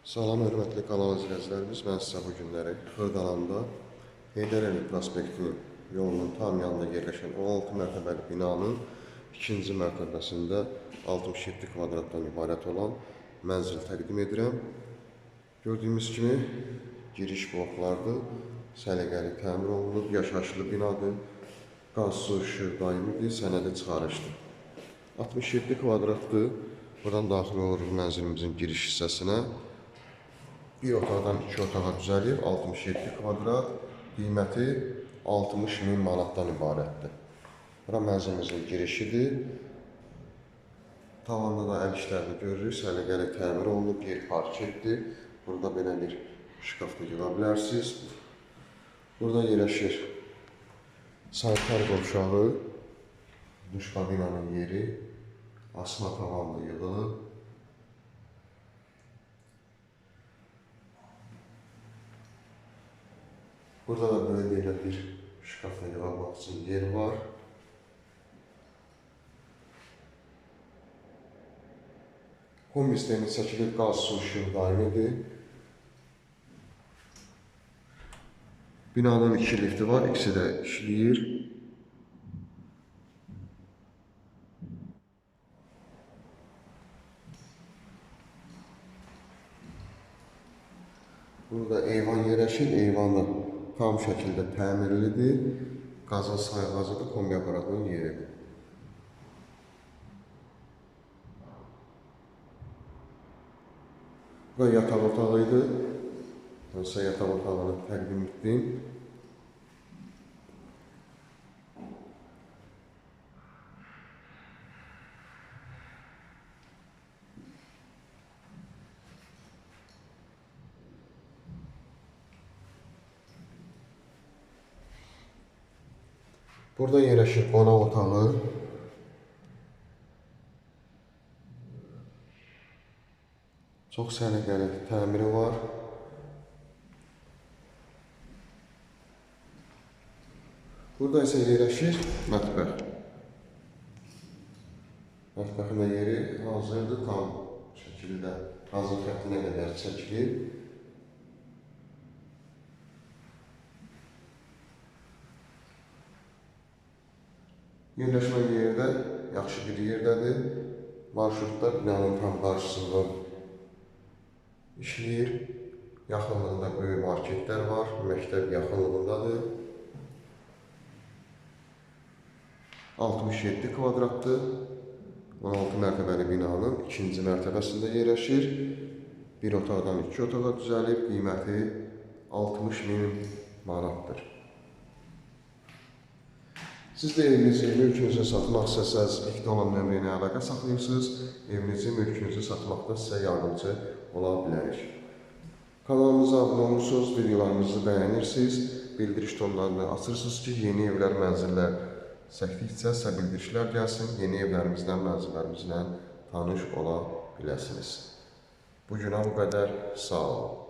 Salam, hörmətli kanal izləyicilərimiz. Mən sizə bu günləri Xırdalanda Heydər Əliyev prospektinin yolunun tam yanında yerləşən 16 mərtəbəli binanın ikinci mərtəbəsində 67 kvadratdan ibarət olan mənzil təqdim edirəm. Gördüyümüz kimi giriş bloklardır. Səliqəli təmir olunub, yaşayışlı binadır. Qaz, su, işıq daimidir, sənədi çıxarışdır. 67 kvadratdır. Buradan daxil oluruq mənzilimizin giriş hissəsinə. Bir otaqdan iki otağa düzəlib 67 kvadrat, qiyməti 60 min manatdan ibarətdir. Bura mənzilimizin girişidir. Tavanda da əl işlərini görürük, səliqəli təmir olunub, yer parketdir. Burada belə bir şkaf da yığa bilərsiniz. Burada yerləşir sanitar qovşağı, duş kabinanın yeri, asma tavanlı yığılıb. Burada da böyle belə bir şkafla yığılmaq üçün yer var. Kombi sistemi çəkilib qaz, su, işıq daimidir. Binanın iki lifti var, ikisi də işləyir. Burada eyvan yerləşir, eyvan da tam şəkildə təmirlidir. Qazın sayğacıdır, kombi aparatının yeridir. Bu da yataq otağıydı. Ben size yataq otağını təqdim etdim. Burada yerləşir qonaq otağı. Çox səliqəli təmiri var. Burada isə yerləşir mətbəx. Mətbəxin də yeri hazırdır, tam şəkildə hazır xəttinə qədər çəkilir. Yerləşmə yeri də yaxşı bir yerdədir. Marşrutda binanın tam qarşısında işləyir. Yaxınlığında böyük marketlər var, məktəb yaxınlığındadır. 67 kvadratdır. 16 mərtəbəli binanın ikinci mərtəbəsində yerləşir. Bir otaqdan iki otağa düzəlib, qiyməti 60 min manatdır. Siz də evinizi, mülkünüzü satmaq istəsəz, ekdə olan nömrə ilə əlaqə saxlayırsınız. Evinizi, mülkünüzü satmaqda sizə yardımcı ola bilərik. Kanalımıza abunə olursunuz, videolarımızı bəyənirsiniz, bildiriş tonlarını açırsınız ki, yeni evlər, mənzillər çəkdikcə sizə bildirişlər gəlsin, yeni evlərimizdən, mənzillərimizlə tanış ola biləsiniz. Bu günə bu qədər, sağ olun.